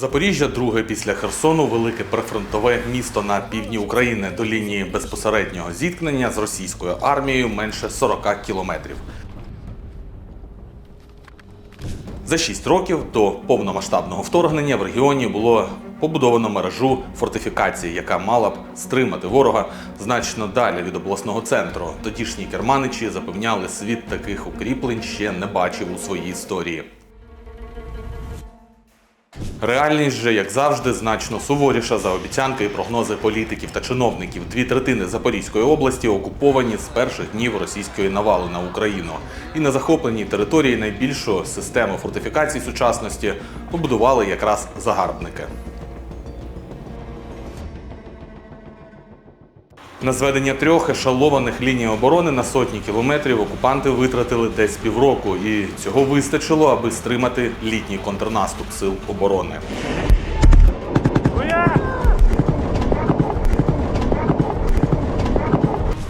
Запоріжжя друге після Херсону велике прифронтове місто на півдні України до лінії безпосереднього зіткнення з російською армією менше 40 кілометрів. За 6 років до повномасштабного вторгнення в регіоні було побудовано мережу фортифікацій, яка мала б стримати ворога значно далі від обласного центру. Тодішні керманичі запевняли, світ таких укріплень ще не бачив у своїй історії. Реальність же, як завжди, значно суворіша за обіцянки і прогнози політиків та чиновників. Дві третини Запорізької області окуповані з перших днів російської навали на Україну. І на захопленій території найбільшу систему фортифікацій сучасності побудували якраз загарбники. На зведення трьох ешелованих ліній оборони на сотні кілометрів окупанти витратили десь півроку, і цього вистачило, аби стримати літній контрнаступ сил оборони.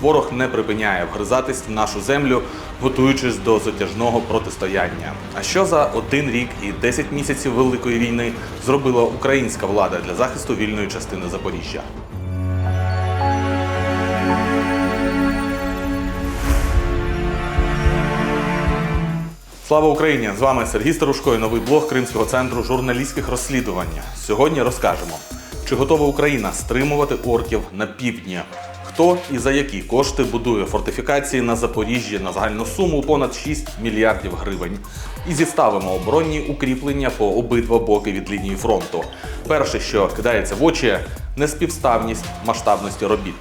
Ворог не припиняє вгризатись в нашу землю, готуючись до затяжного протистояння. А що за один рік і 10 місяців великої війни зробила українська влада для захисту вільної частини Запоріжжя? Слава Україні! З вами Сергій Старушко і новий блог Кримського центру журналістських розслідувань. Сьогодні розкажемо, чи готова Україна стримувати орків на півдні. Хто і за які кошти будує фортифікації на Запоріжжі на загальну суму понад 6 мільярдів гривень. І зіставимо оборонні укріплення по обидва боки від лінії фронту. Перше, що кидається в очі, неспівставність масштабності робіт.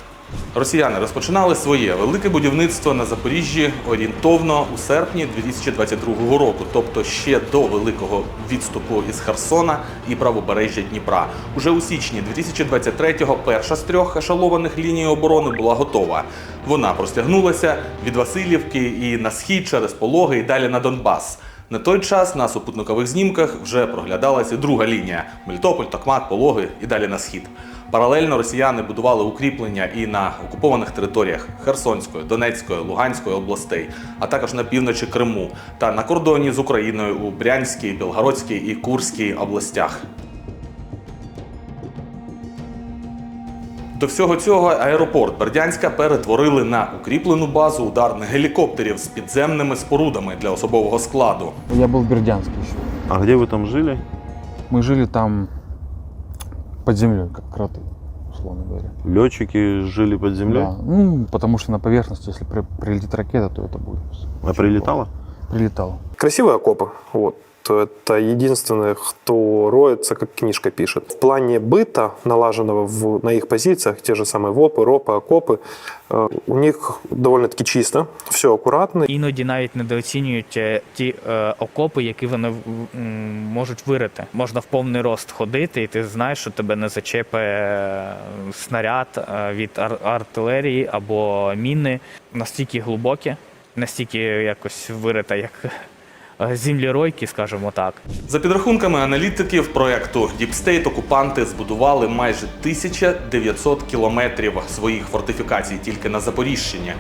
Росіяни розпочинали своє велике будівництво на Запоріжжі орієнтовно у серпні 2022 року, тобто ще до великого відступу із Херсона і правобережжя Дніпра. Уже у січні 2023-го перша з трьох ешелованих ліній оборони була готова. Вона простягнулася від Васильівки і на схід через Пологи і далі на Донбас. На той час на супутникових знімках вже проглядалася друга лінія Мелітополь, Токмак, Пологи і далі на схід. Паралельно росіяни будували укріплення і на окупованих територіях Херсонської, Донецької, Луганської областей, а також на півночі Криму та на кордоні з Україною у Брянській, Білгородській і Курській областях. До всього цього аеропорт Бердянська перетворили на укріплену базу ударних гелікоптерів з підземними спорудами для особового складу. Я был в Бердянске еще. А где вы там жили? Мы жили там под землей, как кроты, условно говоря. Летчики жили под землей? Да. Ну, потому что на поверхности, если при- прилетит ракета, то это будет. А прилетало? Прилетало. Красивые окопы. Вот. Это единственное, кто роется, как книжка пишет. В плане быта, налаженного в, на их позициях, те же самые ВОПы, РОПы, окопы, э, у них довольно-таки чисто, все аккуратно. Іноді навіть недооцінюють е, ті е, окопи, які вони в- м, можуть вирити. Можна в повний рост ходити, і ти знаєш, що тебе не зачепе е, снаряд е, від ар- артилерії або міни. Настільки глибокі, настільки якось вирита, як е, землеройки, скажімо так. За підрахунками аналітиків проекту State, окупанти збудували майже 1900 кілометрів своїх фортифікацій тільки на Запоріжчині.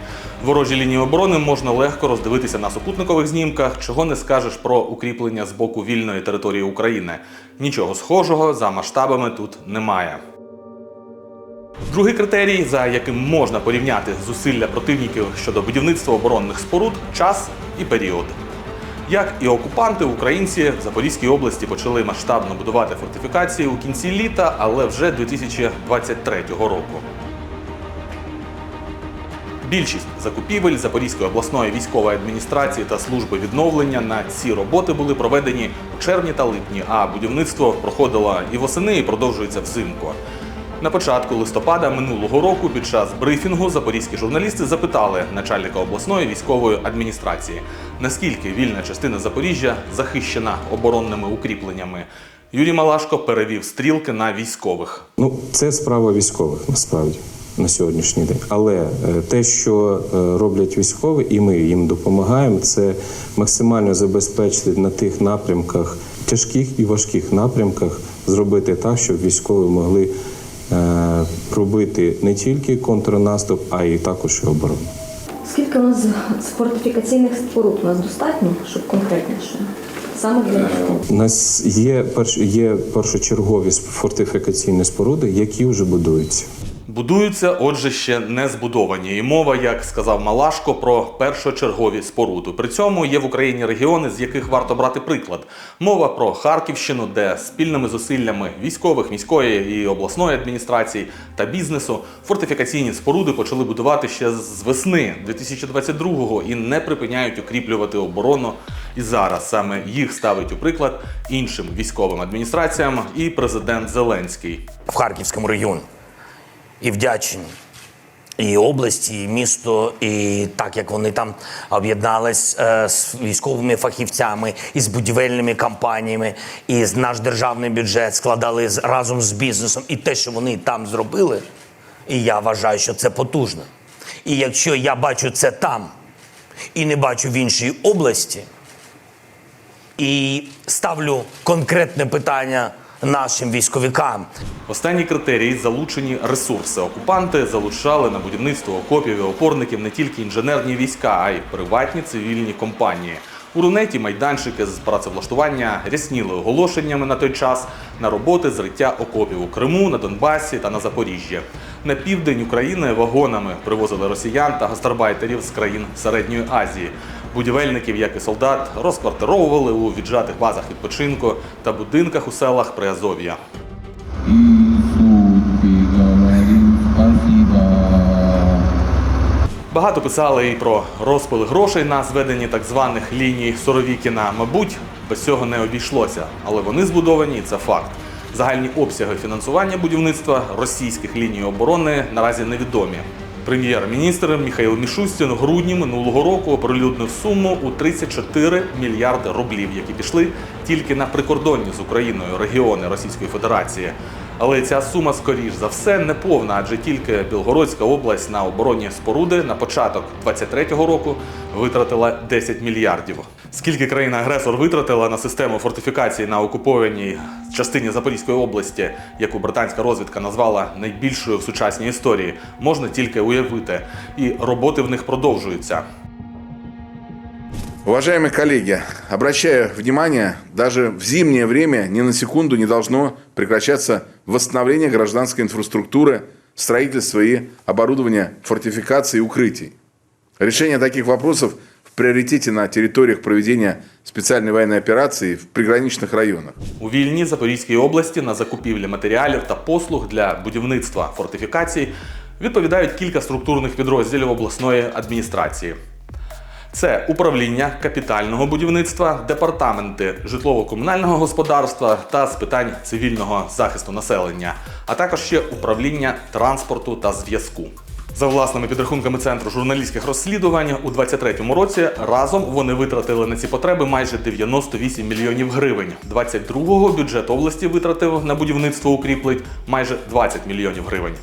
Ворожі лінії оборони можна легко роздивитися на супутникових знімках, чого не скажеш про укріплення з боку вільної території України. Нічого схожого за масштабами тут немає. Другий критерій, за яким можна порівняти зусилля противників щодо будівництва оборонних споруд час і період. Як і окупанти, українці в Запорізькій області почали масштабно будувати фортифікації у кінці літа, але вже 2023 року. Більшість закупівель Запорізької обласної військової адміністрації та служби відновлення на ці роботи були проведені у червні та липні, а будівництво проходило і восени, і продовжується взимку. На початку листопада минулого року під час брифінгу запорізькі журналісти запитали начальника обласної військової адміністрації, наскільки вільна частина Запоріжжя захищена оборонними укріпленнями. Юрій Малашко перевів стрілки на військових. Ну, це справа військових насправді на сьогоднішній день. Але е, те, що е, роблять військові, і ми їм допомагаємо, це максимально забезпечити на тих напрямках, тяжких і важких напрямках, зробити так, щоб військові могли робити не тільки контрнаступ, а й також і оборону. Скільки у нас з фортифікаційних споруд у нас достатньо, щоб конкретніше? саме для У нас є перш є першочергові фортифікаційні споруди, які вже будуються. Будуються, отже, ще не збудовані. І мова, як сказав Малашко, про першочергові споруди. При цьому є в Україні регіони, з яких варто брати приклад. Мова про Харківщину, де спільними зусиллями військових, міської і обласної адміністрації та бізнесу фортифікаційні споруди почали будувати ще з весни 2022-го і не припиняють укріплювати оборону. І зараз саме їх ставить у приклад іншим військовим адміністраціям і президент Зеленський. в Харківському регіоні. І вдячні і області, і місто, і так як вони там об'єднались е, з військовими фахівцями, і з будівельними компаніями, і з наш державний бюджет складали з- разом з бізнесом. І те, що вони там зробили, і я вважаю, що це потужно. І якщо я бачу це там і не бачу в іншій області, і ставлю конкретне питання нашим військовикам, Останній критерій залучені ресурси. Окупанти залучали на будівництво окопів і опорників не тільки інженерні війська, а й приватні цивільні компанії. У Рунеті майданчики з працевлаштування рясніли оголошеннями на той час на роботи зриття окопів у Криму, на Донбасі та на Запоріжжі. На південь України вагонами привозили росіян та гастарбайтерів з країн Середньої Азії. Будівельників, як і солдат, розквартировували у віджатих базах відпочинку та будинках у селах Приазов'я. Багато писали і про розпили грошей на зведенні так званих ліній Соровікіна. Мабуть, без цього не обійшлося, але вони збудовані, і це факт. Загальні обсяги фінансування будівництва російських ліній оборони наразі невідомі. Прем'єр-міністр Міхаїл Мішустін в грудні минулого року оприлюднив суму у 34 мільярди рублів, які пішли тільки на прикордонні з Україною регіони Російської Федерації. Але ця сума, скоріш за все, не повна, адже тільки Білгородська область на оборонні споруди на початок 23-го року витратила 10 мільярдів. Скільки країна-агресор витратила на систему фортифікації на окупованій частині Запорізької області, яку британська розвідка назвала найбільшою в сучасній історії, можна тільки уявити. І роботи в них продовжуються. Уважаемые коллеги, обращаю внимание, даже в зимнее время ни на секунду не должно прекращаться восстановление гражданской инфраструктуры, строительство и оборудование фортификаций и укрытий. Решение таких вопросов в приоритете на территориях проведения специальной военной операции в приграничных районах. У вільній Запорізькій області на закупівлі матеріалів та послуг для будівництва фортифікацій відповідають кілька структурних підрозділів обласної адміністрації. Це управління капітального будівництва, департаменти житлово-комунального господарства та з питань цивільного захисту населення, а також ще управління транспорту та зв'язку. За власними підрахунками центру журналістських розслідувань у 2023 році разом вони витратили на ці потреби майже 98 мільйонів гривень. 22-го бюджет області витратив на будівництво укріплень майже 20 мільйонів гривень.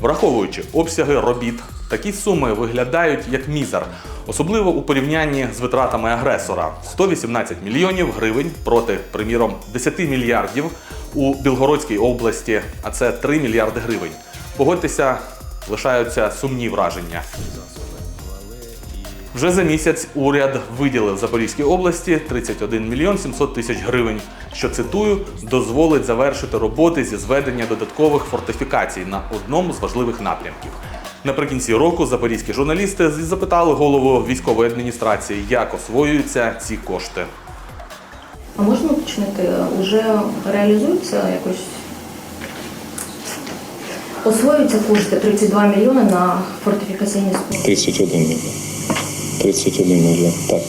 Враховуючи обсяги робіт, такі суми виглядають як мізер, особливо у порівнянні з витратами агресора 118 мільйонів гривень проти, приміром, 10 мільярдів у Білгородській області, а це 3 мільярди гривень. Погодьтеся, лишаються сумні враження. Вже за місяць уряд виділив Запорізькій області 31 мільйон 700 тисяч гривень, що цитую, дозволить завершити роботи зі зведення додаткових фортифікацій на одному з важливих напрямків. Наприкінці року запорізькі журналісти запитали голову військової адміністрації, як освоюються ці кошти. А можна уточнити, уже реалізуються якось освоюються кошти 32 мільйони на фортифікаційні споруди? 31 мільйон. 31 мільйон, так.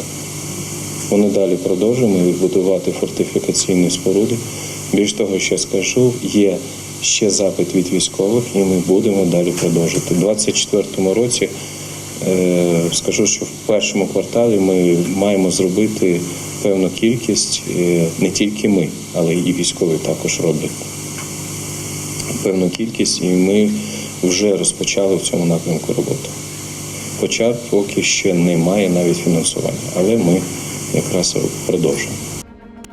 Вони далі продовжуємо відбудувати фортифікаційні споруди. Більш того, ще скажу, є ще запит від військових, і ми будемо далі продовжувати. У 2024 році е, скажу, що в першому кварталі ми маємо зробити певну кількість, е, не тільки ми, але і військові також роблять певну кількість, і ми вже розпочали в цьому напрямку роботу. Хоча поки ще немає навіть фінансування, але ми якраз продовжуємо.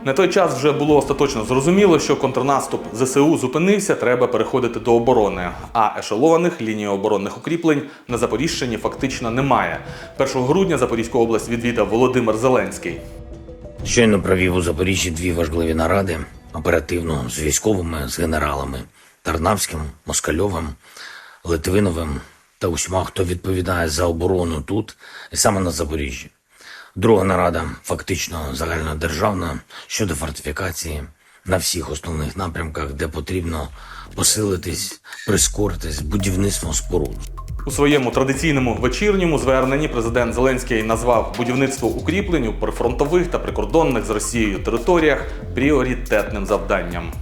На той час вже було остаточно зрозуміло, що контрнаступ ЗСУ зупинився, треба переходити до оборони. А ешелованих ліній оборонних укріплень на Запоріжчині фактично немає. 1 грудня Запорізьку область відвідав Володимир Зеленський. Щойно провів у Запоріжжі дві важливі наради оперативну з військовими, з генералами Тарнавським, Москальовим, Литвиновим та усіма, хто відповідає за оборону тут і саме на Запоріжжі. Друга нарада, фактично загальнодержавна, щодо фортифікації на всіх основних напрямках, де потрібно посилитись, прискоритись будівництво споруд. У своєму традиційному вечірньому зверненні президент Зеленський назвав будівництво укріплень у прифронтових та прикордонних з Росією територіях пріоритетним завданням.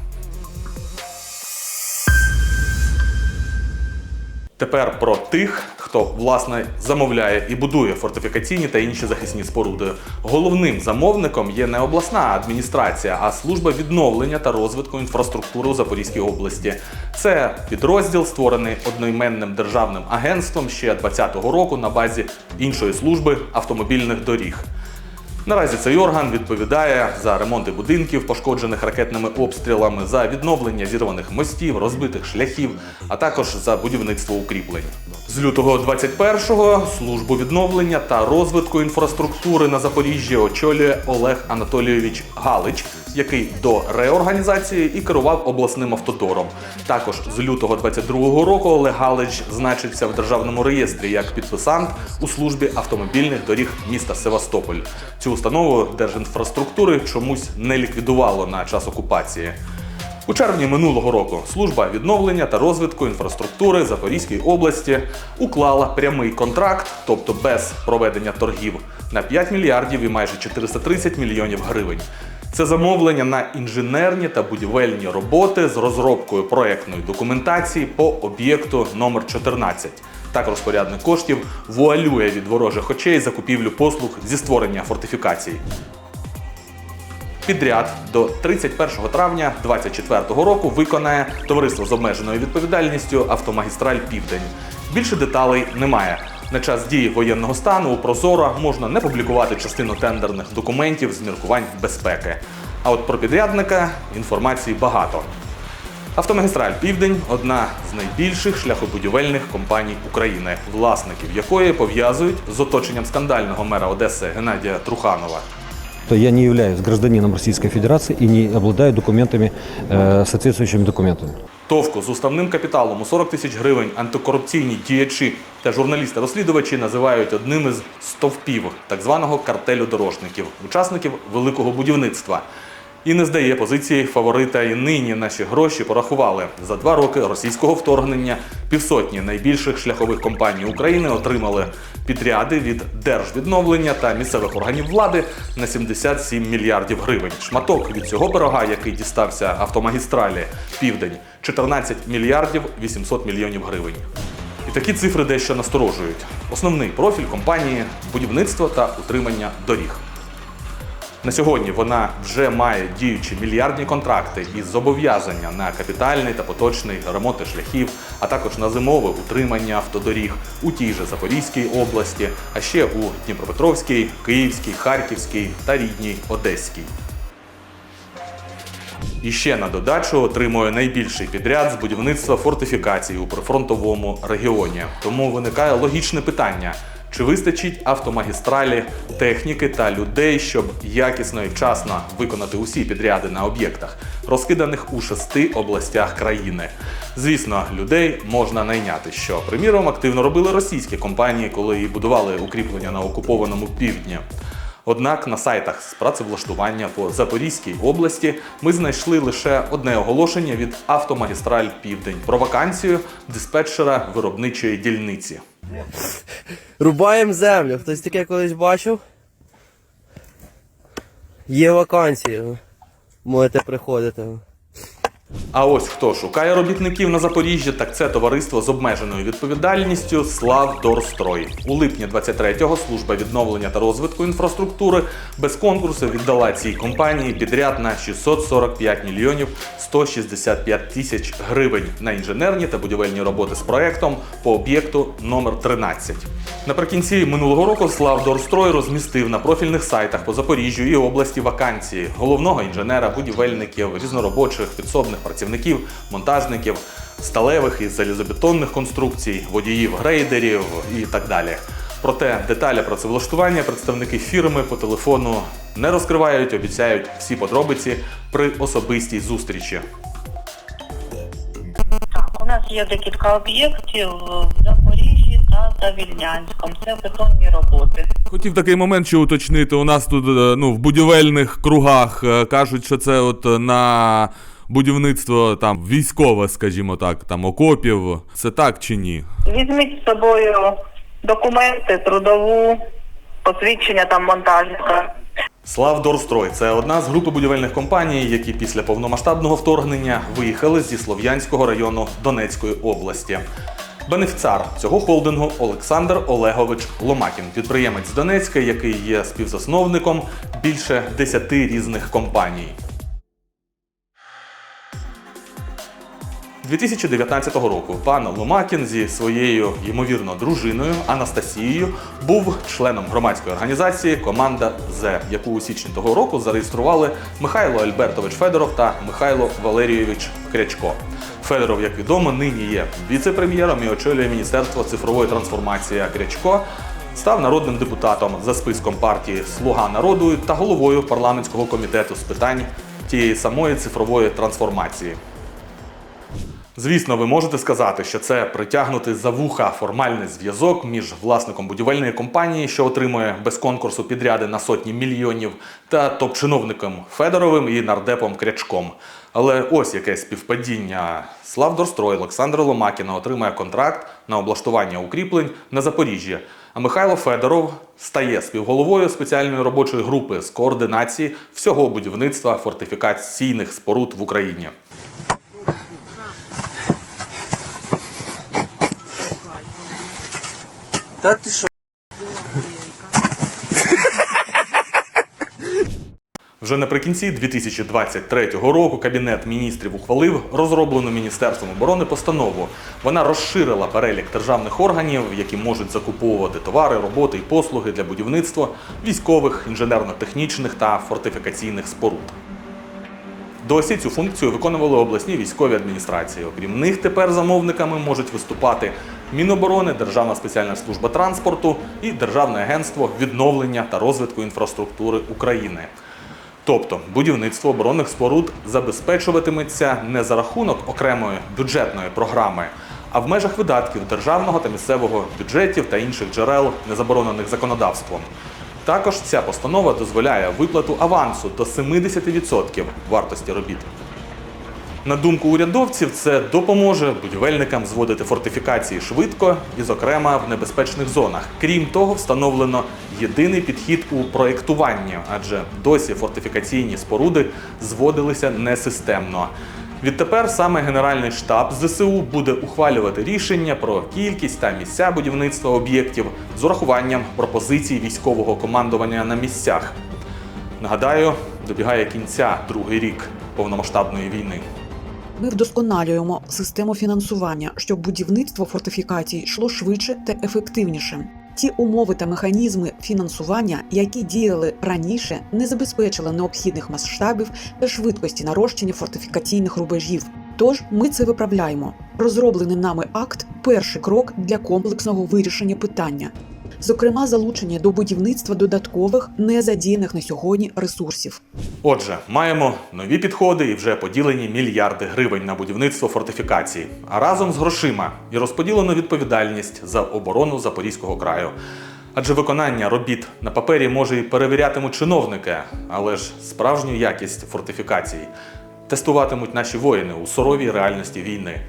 Тепер про тих, хто власне замовляє і будує фортифікаційні та інші захисні споруди. Головним замовником є не обласна адміністрація, а служба відновлення та розвитку інфраструктури у Запорізькій області. Це підрозділ, створений одноіменним державним агентством ще 2020 року на базі іншої служби автомобільних доріг. Наразі цей орган відповідає за ремонти будинків, пошкоджених ракетними обстрілами, за відновлення зірваних мостів, розбитих шляхів, а також за будівництво укріплень. З лютого 21-го службу відновлення та розвитку інфраструктури на Запоріжжі очолює Олег Анатолійович Галич, який до реорганізації і керував обласним автодором. Також з лютого 22-го року Олег Галич значився в державному реєстрі як підписант у службі автомобільних доріг міста Севастополь. Цю установу Держінфраструктури чомусь не ліквідувало на час окупації. У червні минулого року служба відновлення та розвитку інфраструктури Запорізької області уклала прямий контракт, тобто без проведення торгів, на 5 мільярдів і майже 430 мільйонів гривень. Це замовлення на інженерні та будівельні роботи з розробкою проектної документації по об'єкту номер 14. Так розпорядник коштів вуалює від ворожих очей закупівлю послуг зі створення фортифікацій. Підряд до 31 травня 2024 року виконає товариство з обмеженою відповідальністю Автомагістраль Південь. Більше деталей немає. На час дії воєнного стану у Прозоро можна не публікувати частину тендерних документів з міркувань безпеки. А от про підрядника інформації багато. Автомагістраль Південь одна з найбільших шляхобудівельних компаній України, власників якої пов'язують з оточенням скандального мера Одеси Геннадія Труханова. то я не являюсь гражданином Российской Федерации и не обладаю документами, э, соответствующими документами. Товку з уставним капіталом у 40 тисяч гривень антикорупційні діячі та журналісти-розслідувачі називають одним із стовпів так званого картелю дорожників, учасників великого будівництва. І не здає позиції фаворита. І нині наші гроші порахували за два роки російського вторгнення. Півсотні найбільших шляхових компаній України отримали підряди від держвідновлення та місцевих органів влади на 77 мільярдів гривень. Шматок від цього пирога, який дістався автомагістралі Південь, 14 мільярдів 800 мільйонів гривень. І такі цифри дещо насторожують. Основний профіль компанії будівництво та утримання доріг. На сьогодні вона вже має діючі мільярдні контракти із зобов'язання на капітальний та поточний ремонти шляхів, а також на зимове утримання автодоріг у тій же Запорізькій області, а ще у Дніпропетровській, Київській, Харківській та рідній Одеській. І ще на додачу отримує найбільший підряд з будівництва фортифікацій у прифронтовому регіоні. Тому виникає логічне питання: чи вистачить автомагістралі техніки та людей, щоб якісно і вчасно виконати усі підряди на об'єктах, розкиданих у шести областях країни? Звісно, людей можна найняти, що приміром активно робили російські компанії, коли будували укріплення на окупованому півдні. Однак на сайтах з працевлаштування по Запорізькій області ми знайшли лише одне оголошення від Автомагістраль Південь про вакансію диспетчера виробничої дільниці. Рубаємо землю. Хтось таке колись бачив? Є вакансії. Можете приходити. А ось хто шукає робітників на Запоріжжі, так це товариство з обмеженою відповідальністю Славдорстрой. У липні 23-го служба відновлення та розвитку інфраструктури без конкурсу віддала цій компанії підряд на 645 мільйонів 165 тисяч гривень на інженерні та будівельні роботи з проектом по об'єкту номер 13. Наприкінці минулого року Славдорстрой розмістив на профільних сайтах по Запоріжжю і області вакансії головного інженера, будівельників, різноробочих, підсобних працівників, монтажників, сталевих і залізобетонних конструкцій, водіїв грейдерів і так далі. Проте деталі працевлаштування представники фірми по телефону не розкривають, обіцяють всі подробиці при особистій зустрічі. У нас є декілька об'єктів в Запоріжжі та Завільнянському. Це бетонні роботи. Хотів такий момент ще уточнити. У нас тут е, ну, в будівельних кругах е, кажуть, що це от на будівництво там військове, скажімо так, там окопів. Це так чи ні? Візьміть з собою документи, трудову, посвідчення там монтажника. Славдорстрой це одна з групи будівельних компаній, які після повномасштабного вторгнення виїхали зі Слов'янського району Донецької області. Бенефіціар цього холдингу Олександр Олегович Ломакін, підприємець з Донецька, який є співзасновником більше 10 різних компаній. 2019 року пан Ломакін зі своєю ймовірно дружиною Анастасією був членом громадської організації Команда З, яку у січні того року зареєстрували Михайло Альбертович Федоров та Михайло Валерійович Крячко. Федоров, як відомо, нині є віце-прем'єром і очолює Міністерство цифрової трансформації. Крячко став народним депутатом за списком партії Слуга народу та головою парламентського комітету з питань тієї самої цифрової трансформації. Звісно, ви можете сказати, що це притягнутий за вуха формальний зв'язок між власником будівельної компанії, що отримує без конкурсу підряди на сотні мільйонів, та топ-чиновником Федоровим і нардепом Крячком. Але ось яке співпадіння. Славдорстрой Олександра Ломакіна отримує контракт на облаштування укріплень на Запоріжжі. А Михайло Федоров стає співголовою спеціальної робочої групи з координації всього будівництва фортифікаційних споруд в Україні. Та ти що? Вже наприкінці 2023 року Кабінет міністрів ухвалив розроблену Міністерством оборони постанову. Вона розширила перелік державних органів, які можуть закуповувати товари, роботи і послуги для будівництва військових, інженерно-технічних та фортифікаційних споруд. Досі цю функцію виконували обласні військові адміністрації. Окрім них, тепер замовниками можуть виступати Міноборони, Державна спеціальна служба транспорту і Державне агентство відновлення та розвитку інфраструктури України. Тобто будівництво оборонних споруд забезпечуватиметься не за рахунок окремої бюджетної програми, а в межах видатків державного та місцевого бюджетів та інших джерел, не заборонених законодавством. Також ця постанова дозволяє виплату авансу до 70% вартості робіт. На думку урядовців, це допоможе будівельникам зводити фортифікації швидко і, зокрема, в небезпечних зонах. Крім того, встановлено єдиний підхід у проєктуванні, адже досі фортифікаційні споруди зводилися несистемно. Відтепер саме Генеральний штаб ЗСУ буде ухвалювати рішення про кількість та місця будівництва об'єктів з урахуванням пропозицій військового командування на місцях. Нагадаю, добігає кінця другий рік повномасштабної війни. Ми вдосконалюємо систему фінансування, щоб будівництво фортифікацій йшло швидше та ефективніше. Ті умови та механізми фінансування, які діяли раніше, не забезпечили необхідних масштабів та швидкості нарощення фортифікаційних рубежів. Тож ми це виправляємо. Розроблений нами акт перший крок для комплексного вирішення питання, зокрема залучення до будівництва додаткових незадіяних на сьогодні ресурсів. Отже, маємо нові підходи і вже поділені мільярди гривень на будівництво фортифікацій, а разом з грошима і розподілено відповідальність за оборону Запорізького краю. Адже виконання робіт на папері може і перевірятимуть чиновники, але ж справжню якість фортифікацій тестуватимуть наші воїни у суровій реальності війни.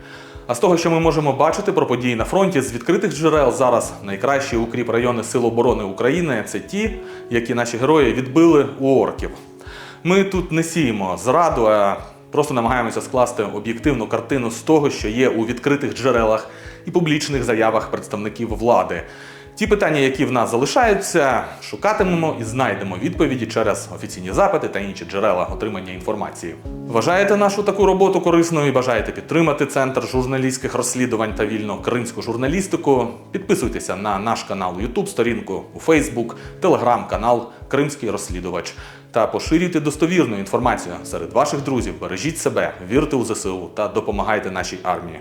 А з того, що ми можемо бачити про події на фронті, з відкритих джерел зараз найкращі укріп райони Сил оборони України це ті, які наші герої відбили у орків. Ми тут не сіємо зраду, а просто намагаємося скласти об'єктивну картину з того, що є у відкритих джерелах і публічних заявах представників влади. Ті питання, які в нас залишаються, шукатимемо і знайдемо відповіді через офіційні запити та інші джерела отримання інформації. Вважаєте нашу таку роботу корисною і бажаєте підтримати центр журналістських розслідувань та вільно кримську журналістику? Підписуйтеся на наш канал YouTube, сторінку у Facebook, телеграм-канал Кримський розслідувач та поширюйте достовірну інформацію серед ваших друзів. Бережіть себе, вірте у ЗСУ та допомагайте нашій армії.